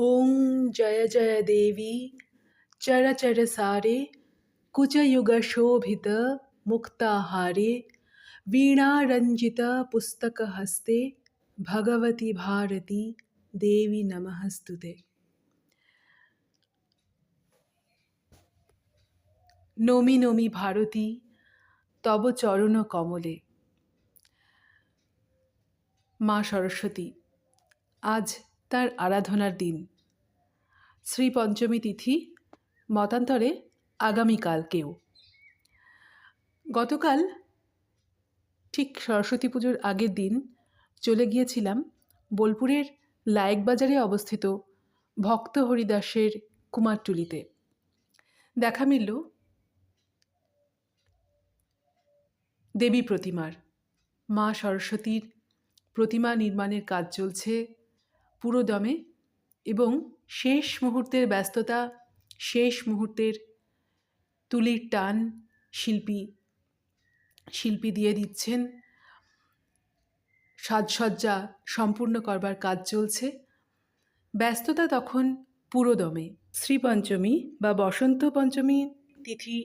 ॐ जय जय देवी चरचरसारे कुचयुगशोभित मुक्ताहारे वीणारञ्जितपुस्तकहस्ते भगवति भारती देवी नमस्तुते নমি নমি ভারতী তব চরণ কমলে মা সরস্বতী আজ তার আরাধনার দিন শ্রী পঞ্চমী তিথি, মতান্তরে আগামীকালকেও গতকাল ঠিক সরস্বতী পুজোর আগের দিন চলে গিয়েছিলাম বোলপুরের লায়েক বাজারে অবস্থিত ভক্ত হরিদাসের কুমারটুলিতে। দেখা মিলল দেবী প্রতিমার। মা সরস্বতীর প্রতিমা নির্মাণের কাজ চলছে পুরোদমে এবং শেষ মুহূর্তের ব্যস্ততা, শেষ মুহূর্তের তুলির টান শিল্পী শিল্পী দিয়ে দিচ্ছেন। সাজসজ্জা সম্পূর্ণ করবার কাজ চলছে। ব্যস্ততা তখন পুরোদমে। শ্রীপঞ্চমী বা বসন্ত পঞ্চমী তিথি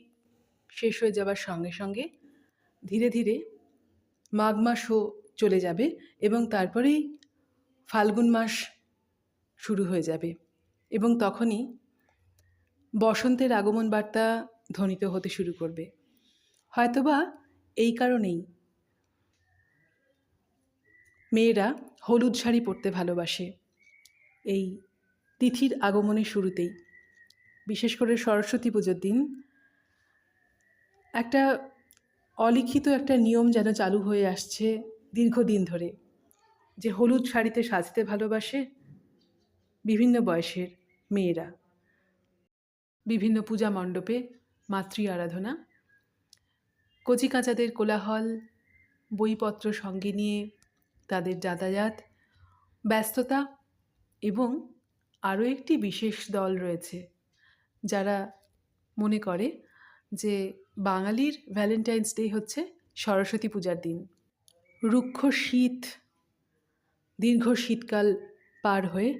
শেষ হয়ে যাবার সঙ্গে সঙ্গে ধীরে ধীরে মাঘ মাসও চলে যাবে এবং তারপরেই ফাল্গুন মাস শুরু হয়ে যাবে। এবং তখনই বসন্তের আগমন বার্তা ধ্বনিত হতে শুরু করবে। হয়তোবা এই কারণেই মেয়েরা হলুদ শাড়ি পরতে ভালোবাসে। এই তিথির আগমনের শুরুতেই। বিশেষ করে সরস্বতী পুজোর দিন একটা অলিখিত একটা নিয়ম যেন চালু হয়ে আসছে দীর্ঘদিন ধরে। যে হলুদ শাড়িতে সাজতে ভালোবাসে বিভিন্ন বয়সের মেয়েরা। বিভিন্ন পূজা মণ্ডপে মাতৃ আরাধনা। কচিকাঁচাদের কোলাহল, বইপত্র সঙ্গে নিয়ে তাদের যাতায়াত, ব্যস্ততা এবং আরও একটি বিশেষ দল রয়েছে যারা মনে করে যে বাঙালির ভ্যালেন্টাইন্স ডে হচ্ছে সরস্বতী পূজার দিন। রুক্ষ শীত, দীর্ঘ শীতকাল পার হয়ে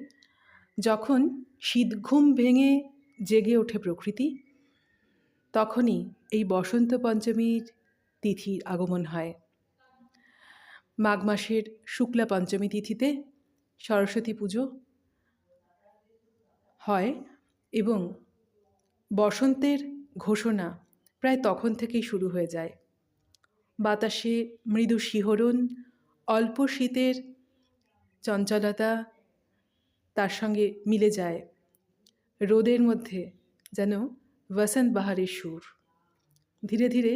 যখন শীত ঘুম ভেঙে জেগে ওঠে প্রকৃতি, তখনই এই বসন্ত পঞ্চমীর তিথির আগমন হয়। মাঘ মাসের শুক্লা পঞ্চমী তিথিতে সরস্বতী পুজো হয় এবং বসন্তের ঘোষণা প্রায় তখন থেকেই শুরু হয়ে যায়। বাতাসে মৃদু শিহরণ, অল্প শীতের চঞ্চলতা তার সঙ্গে মিলে যায়। রোদের মধ্যে যেন বসন্ত বাহারের সুর। ধীরে ধীরে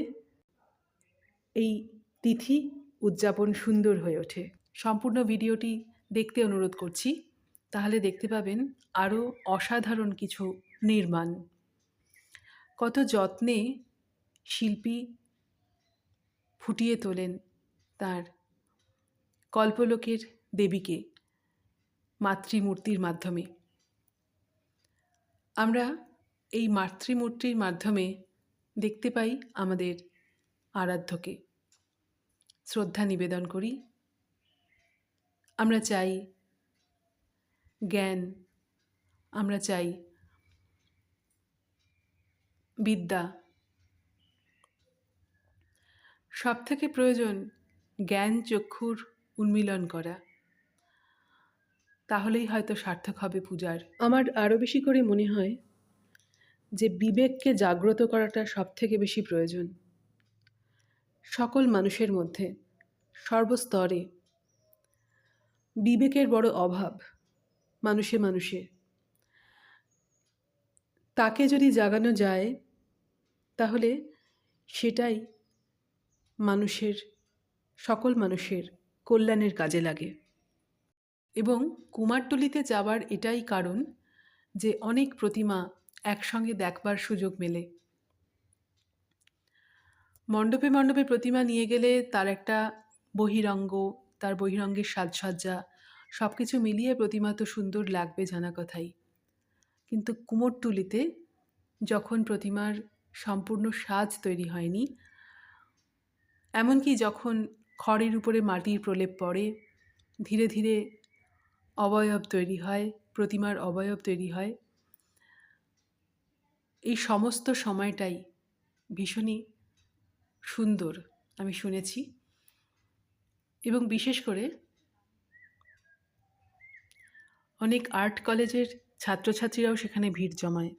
এই তিথি উদযাপন সুন্দর হয়ে ওঠে। সম্পূর্ণ ভিডিওটি দেখতে অনুরোধ করছি। তাহলে দেখতে পাবেন আরও অসাধারণ কিছু নির্মাণ। কত যত্নে শিল্পী ফুটিয়ে তোলেন তার কল্পলোকের দেবীকে। মাতৃমূর্তির মাধ্যমে। আমরা এই মাতৃমূর্তির মাধ্যমে দেখতে পাই আমাদের আরাধ্যকে। শ্রদ্ধা নিবেদন করি। আমরা চাই জ্ঞান, আমরা চাই বিদ্যা। সব থেকে প্রয়োজন জ্ঞান চক্ষুর উন্মিলন করা। তাহলেই হয়তো সার্থক হবে পূজার। আমার আরও বেশি করে মনে হয় যে বিবেককে জাগ্রত করাটা সব থেকে বেশি প্রয়োজন। সকল মানুষের মধ্যে সর্বস্তরে বিবেকের বড় অভাব মানুষে মানুষে। তাকে যদি জাগানো যায়, তাহলে সেটাই মানুষের, সকল মানুষের কল্যাণের কাজে লাগে। এবং কুমারটুলিতে যাবার এটাই কারণ যে অনেক প্রতিমা একসঙ্গে দেখবার সুযোগ মেলে। মণ্ডপে মণ্ডপে প্রতিমা নিয়ে গেলে তার একটা বহিরঙ্গ, তার বহিরঙ্গের সাজসজ্জা সব কিছু মিলিয়ে প্রতিমা তো সুন্দর লাগবে জানা কথাই। কিন্তু কুমোরটুলিতে যখন প্রতিমার সম্পূর্ণ সাজ তৈরি হয়নি, এমনকি যখন খড়ের উপরে মাটির প্রলেপ পড়ে, ধীরে ধীরে অবয়ব তৈরি হয়, প্রতিমার অবয়ব তৈরি হয়। এই সমস্ত সময়টাই ভীষণই সুন্দর, আমি শুনেছি। এবং বিশেষ করে অনেক আর্ট কলেজের ছাত্রছাত্রীরাও সেখানে ভিড় জমায়।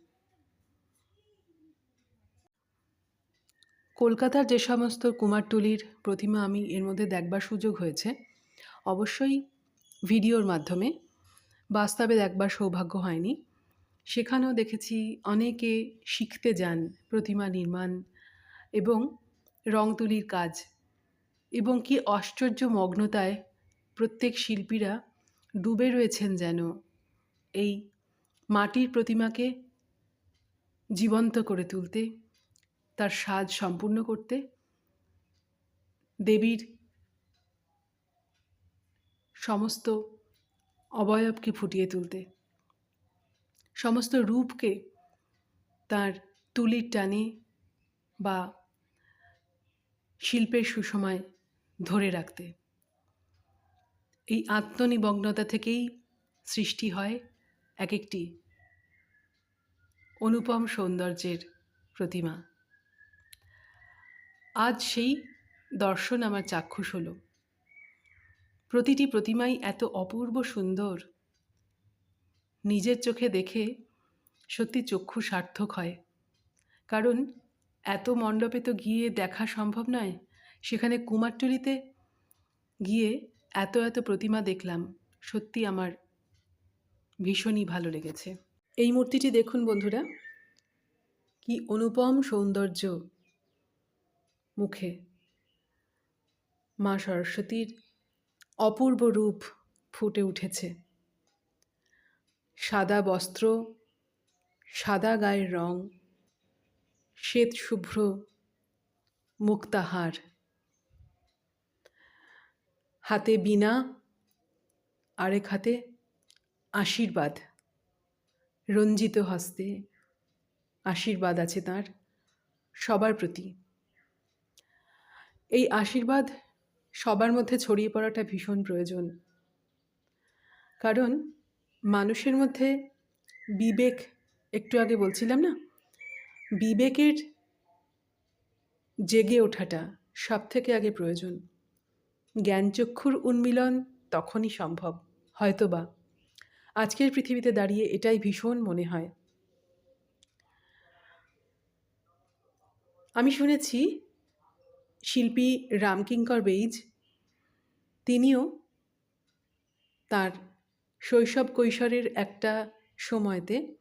কলকাতার যে সমস্ত কুমারটুলির প্রতিমা আমি এর মধ্যে দেখবার সুযোগ হয়েছে। অবশ্যই ভিডিওর মাধ্যমে। বাস্তবে দেখবার সৌভাগ্য হয়নি। সেখানেও দেখেছি অনেকে শিখতে যান প্রতিমা নির্মাণ এবং রং তুলির কাজ এবং কি আশ্চর্য মগ্নতায় প্রত্যেক শিল্পীরা ডুবে রয়েছেন যেন এই মাটির প্রতিমাকে জীবন্ত করে তুলতে, তার সাজ সম্পূর্ণ করতে, দেবীর সমস্ত অবয়বকে ফুটিয়ে তুলতে। সমস্ত রূপকে তার তুলির টানে বা শিল্পের সুসময় ধরে রাখতে। এই আত্মনিমগ্নতা থেকেই সৃষ্টি হয় এক একটি অনুপম সৌন্দর্যের প্রতিমা। আজ সেই দর্শন আমার চাক্ষুষ হলো। প্রতিটি প্রতিমাই এত অপূর্ব সুন্দর। নিজের চোখে দেখে সত্যি চক্ষু সার্থক হয়। কারণ এত মণ্ডপে তো গিয়ে দেখা সম্ভব নয়, সেখানে কুমারটুলিতে গিয়ে এত এত প্রতিমা দেখলাম। সত্যি আমার ভীষণই ভালো লেগেছে। এই মূর্তিটি দেখুন বন্ধুরা, কি অনুপম সৌন্দর্য মুখে। মা সরস্বতীর অপূর্ব রূপ ফুটে উঠেছে। সাদা বস্ত্র, সাদা গায়ের রং, শ্বেত শুভ্র, মুক্তাহার। হাতে বীণা, আরেক হাতে আশীর্বাদ। রঞ্জিত হস্তে আশীর্বাদ আছে তার সবার প্রতি। এই আশীর্বাদ সবার মধ্যে ছড়িয়ে পড়াটা ভীষণ প্রয়োজন। কারণ মানুষের মধ্যে বিবেক, একটু আগে বলছিলাম না? বিবেকের জেগে ওঠাটা সব থেকে আগে প্রয়োজন। জ্ঞানচক্ষুর উন্মিলন তখনই সম্ভব, হয়তোবা। আজকের পৃথিবীতে দাঁড়িয়ে এটাই ভীষণ মনে হয়। আমি শুনেছি শিল্পী রামকিঙ্কর বেইজ, তিনিও তার শৈশব কৈশোরের একটা সময়তে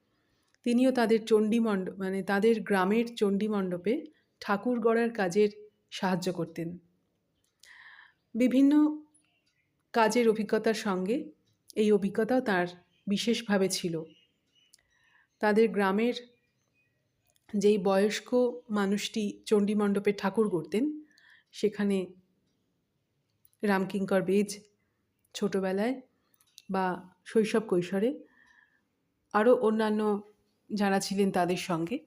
তিনিও তাদের চণ্ডীমণ্ড মানে তাদের গ্রামের চণ্ডীমণ্ডপে ঠাকুর গড়ার কাজের সাহায্য করতেন। বিভিন্ন কাজের অভিজ্ঞতার সঙ্গে এই অভিজ্ঞতাও তার বিশেষভাবে ছিল। তাদের গ্রামের যেই বয়স্ক মানুষটি চণ্ডীমণ্ডপে ঠাকুর গড়তেন সেখানে রামকিঙ্কর বেজ ছোটোবেলায় বা শৈশব কৈশোরে আরও অন্যান্য যারা ছিলেন তাদের সঙ্গে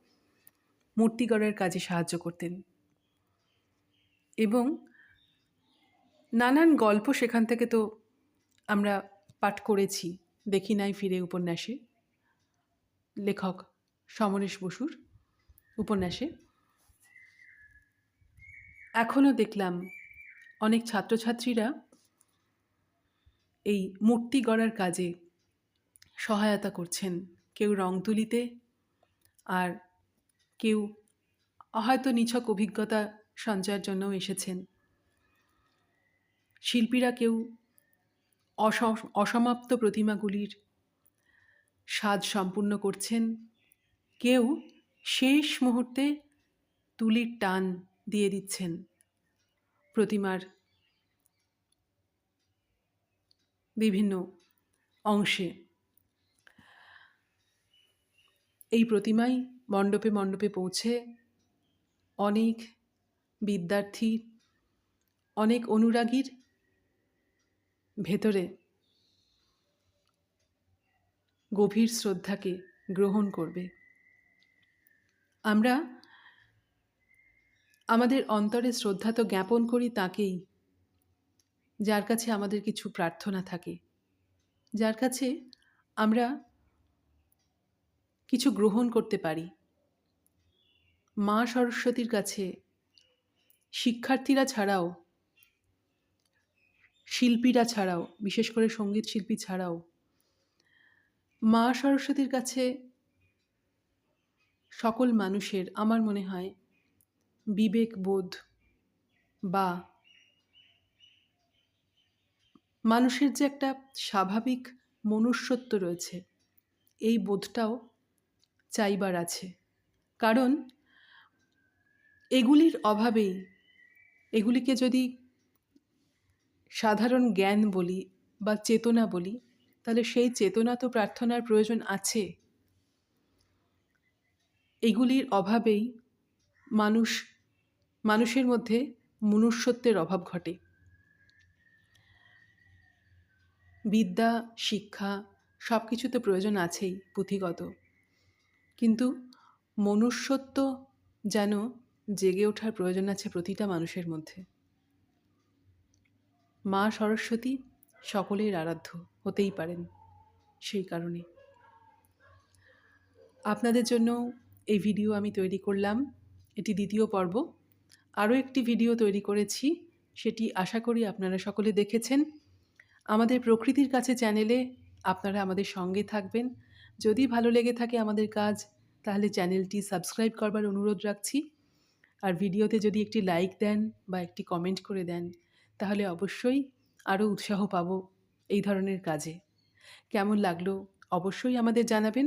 মূর্তি গড়ার কাজে সাহায্য করতেন। এবং নানান গল্প সেখান থেকে তো আমরা পাঠ করেছি, দেখি নাই ফিরে উপন্যাসে। লেখক সমরেশ বসুর উপন্যাসে। এখনও দেখলাম অনেক ছাত্রছাত্রীরা এই মূর্তি গড়ার কাজে সহায়তা করছেন। কেউ রং তুলিতে আর কেউ হয়তো নিছক অভিজ্ঞতা সঞ্চয়ের জন্যও এসেছেন। শিল্পীরা কেউ অসমাপ্ত প্রতিমাগুলির সাজ সম্পূর্ণ করছেন। কেউ শেষ মুহূর্তে তুলির টান দিয়ে দিচ্ছেন প্রতিমার বিভিন্ন অংশে। এই প্রতিমাই মণ্ডপে মণ্ডপে পৌঁছে অনেক বিদ্যার্থী, অনেক অনুরাগীর ভেতরে গভীর শ্রদ্ধাকে গ্রহণ করবে। আমরা আমাদের অন্তরে শ্রদ্ধা তো জ্ঞাপন করি তাকেই, যার কাছে আমাদের কিছু প্রার্থনা থাকে, যার কাছে আমরা কিছু গ্রহণ করতে পারি। মা সরস্বতীর কাছে শিক্ষার্থীরা ছাড়াও, শিল্পীরা ছাড়াও, বিশেষ করে সংগীত শিল্পী ছাড়াও, মা সরস্বতীর কাছে সকল মানুষের, আমার মনে হয় বিবেকবোধ বা মানুষের যে একটা স্বাভাবিক মনুষ্যত্ব রয়েছে, এই বোধটাও চাইবার আছে। কারণ এগুলির অভাবেই, এগুলিকে যদি সাধারণ জ্ঞান বলি বা চেতনা বলি, তাহলে সেই চেতনা তো প্রার্থনার প্রয়োজন আছে। এগুলির অভাবেই মানুষ মানুষের মধ্যে মনুষ্যত্বের অভাব ঘটে। বিদ্যা, শিক্ষা সব কিছুতে প্রয়োজন আছেই পুঁথিগত। কিন্তু মনুষ্যত্ব যেন জেগে ওঠার প্রয়োজন আছে প্রতিটা মানুষের মধ্যে। মা সরস্বতী সকলের আরাধ্য হতেই পারেন সেই কারণে। আপনাদের জন্য এই ভিডিও আমি তৈরি করলাম। এটি দ্বিতীয় পর্ব। আরও একটি ভিডিও তৈরি করেছি, সেটি আশা করি আপনারা সকলে দেখেছেন। আমাদের প্রকৃতির কাছে চ্যানেলে আপনারা আমাদের সঙ্গে থাকবেন। যদি ভালো লেগে থাকে আমাদের কাজ, তাহলে চ্যানেলটি সাবস্ক্রাইব করবার অনুরোধ রাখছি। আর ভিডিওতে যদি একটি লাইক দেন বা একটি কমেন্ট করে দেন, তাহলে অবশ্যই আরও উৎসাহ পাব এই ধরনের কাজে। কেমন লাগল অবশ্যই আমাদের জানাবেন।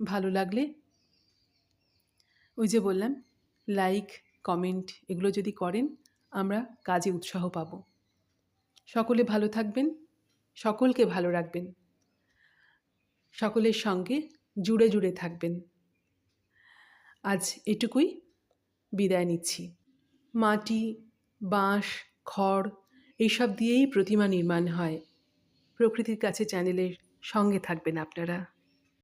ভালো লাগলে ওই যে বললাম, লাইক কমেন্ট এগুলো যদি করেন, আমরা কাজে উৎসাহ পাব। সকলে ভালো থাকবেন, সকলকে ভালো রাখবেন, সকলের সঙ্গে জুড়ে জুড়ে থাকবেন। আজ এটুকুই, বিদায় নিচ্ছি। মাটি, বাঁশ, খড়, এইসব দিয়েই প্রতিমা নির্মাণ হয়। প্রকৃতির কাছে চ্যানেলের সঙ্গে থাকবেন আপনারা।